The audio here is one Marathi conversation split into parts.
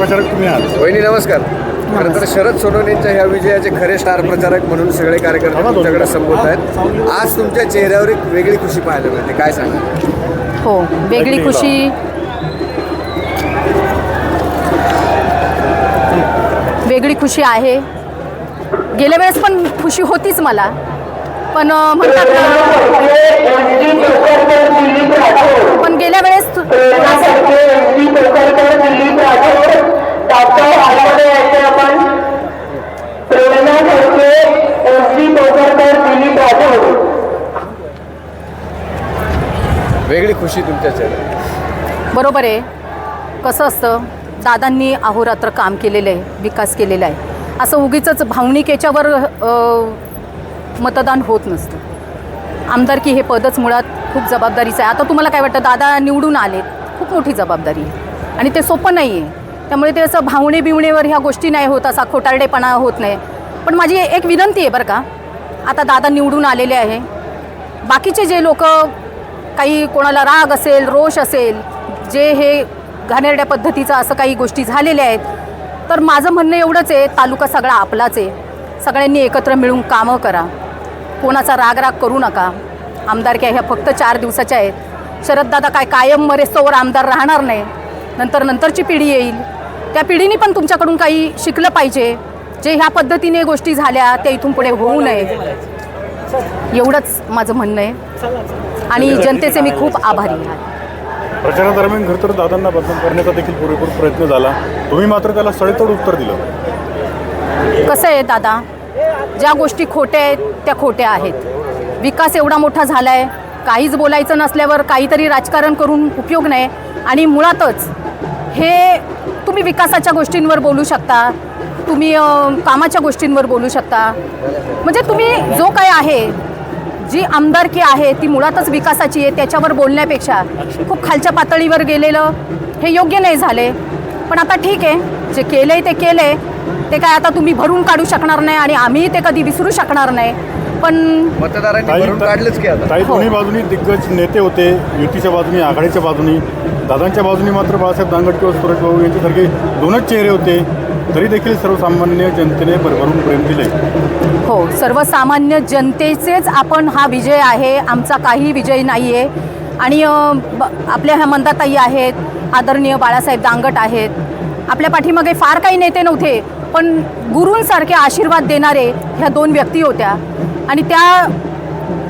प्रचारक तुम्ही आहात. वहिनी नमस्कार. खरं तर शरद सोनवणेंच्या ह्या विजयाचे खरे स्टार प्रचारक म्हणून सगळे कार्यकर्ते तुमच्याकडे संबोधत आहेत. आज तुमच्या चेहऱ्यावर एक वेगळी खुशी पाहायला मिळते. काय सांगा हो वेगळी खुशी. वेगळी खुशी आहे. गेल्या वेळेस पण खुशी होतीच मला. पण म्हणतात ना, पण गेल्या वेळेस तु- वेगळी खुशी तुमच्या चेहऱ्यावर. बरोबर आहे. कसं असतं? दादांनी अहोरात्र काम केलेलं आहे विकास केलेला आहे. असं उगीच भावनिक याच्यावर अ, मतदान होत नसतं. आमदारकी हे पदच मुळात खूप जबाबदारीचं आहे. आता तुम्हाला काय वाटतं? दादा निवडून आलेत. खूप मोठी जबाबदारी आहे. आणि ते सोपं नाही आहे. त्यामुळे ते असं भावणे बिवणेवर ह्या गोष्टी नाही होत असा खोटारडेपणा होत नाही. पण माझी एक विनंती आहे बरं का. आता दादा निवडून आलेले आहे. बाकीचे जे लोक काही कोणाला राग असेल रोष असेल जे हे घाणेरड्या पद्धतीचं असं काही गोष्टी झालेल्या आहेत तर माझं म्हणणं एवढंच आहे तालुका सगळा आपलाच आहे. सगळ्यांनी एकत्र मिळून कामं करा. कोणाचा रागराग करू नका. आमदारक्या ह्या फक्त चार दिवसाच्या आहेत. शरददादा काय कायम मरेस्तोवर आमदार राहणार नाही. नंतर नंतरची पिढी येईल. त्या पिढीने पण तुमच्याकडून काही शिकलं पाहिजे. जे ह्या पद्धतीने गोष्टी झाल्या त्या इथून पुढे होऊ नये. एवढंच माझं म्हणणं आहे. आणि जनतेचे मी खूप आभारी आहे. प्रचारादरम्यान खरं तर दादांना बदनाम करण्याचा देखील पुरेपूर प्रयत्न झाला. तुम्ही मात्र त्याला सडेतोड उत्तर दिलं. कसं आहे दादा? ज्या गोष्टी खोट्या आहेत त्या खोट्या आहेत. विकास एवढा मोठा झाला आहे काहीच बोलायचं नसल्यावर काहीतरी राजकारण करून उपयोग नाही. आणि मुळातच हे तुम्ही विकासाच्या गोष्टींवर बोलू शकता. तुम्ही कामाच्या गोष्टींवर बोलू शकता. म्हणजे तुम्ही जो काय आहे जी आमदारकी आहे ती मुळातच विकासाची आहे त्याच्यावर बोलण्यापेक्षा खूप खालच्या पातळीवर गेलेलं हे योग्य नाही झाले. पण आता ठीक आहे जे केलं आहे ते केलं आहे ते काय आता तुम्ही भरून काढू शकणार नाही आणि आम्ही ते कधी विसरू शकणार नाही. पण मतदारांनी ताई भरून काढलंच की आता? ताई दोन्ही बाजूनी दिग्गज नेते होते युतीच्या बाजूनी आघाडीच्या बाजूनी. दादांच्या बाजूनी मात्र बाळासाहेब दांगट किंवा सुरेश भाऊ यांच्यासारखे दोनच चेहरे होते. तरी देखील सर्वसामान्य जनतेने भरभरून प्रेम दिले हो सर्वसामान्य जनतेचेच आपण हा विजय आहे. आमचा काही विजय नाही आहे आणि आपल्या ह्या मंदाताई आहेत आदरणीय बाळासाहेब दांगट आहेत. आपल्या पाठीमागे फार काही नेते नव्हते पण गुरूंसारखे आशीर्वाद देणारे ह्या दोन व्यक्ती होत्या. आणि त्या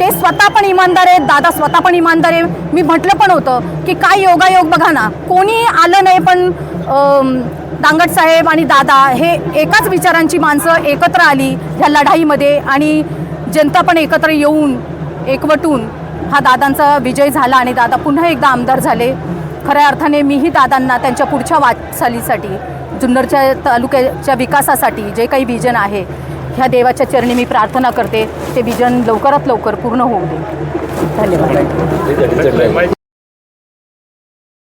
ते स्वतः पण इमानदार आहेत दादा स्वतः पण इमानदार आहे. मी म्हटलं पण होतं की काय योगायोग बघा ना. कोणी आलं नाही पण दांगट साहेब आणि दादा हे एकाच विचारांची माणसं एकत्र आली ह्या लढाईमध्ये आणि जनता पण एकत्र येऊन एकवटून हा दादांचा विजय झाला आणि दादा पुन्हा एकदा आमदार झाले. खऱ्या अर्थाने मीही दादांना त्यांच्या पुढच्या वाटचालीसाठी जुन्नरच्या तालुक्याच्या विकासासाठी जे काही विजन आहे ह्या देवाच्या चरणी मी प्रार्थना करते. ते विजन लवकरात लवकर पूर्ण होऊ दे. धन्यवाद.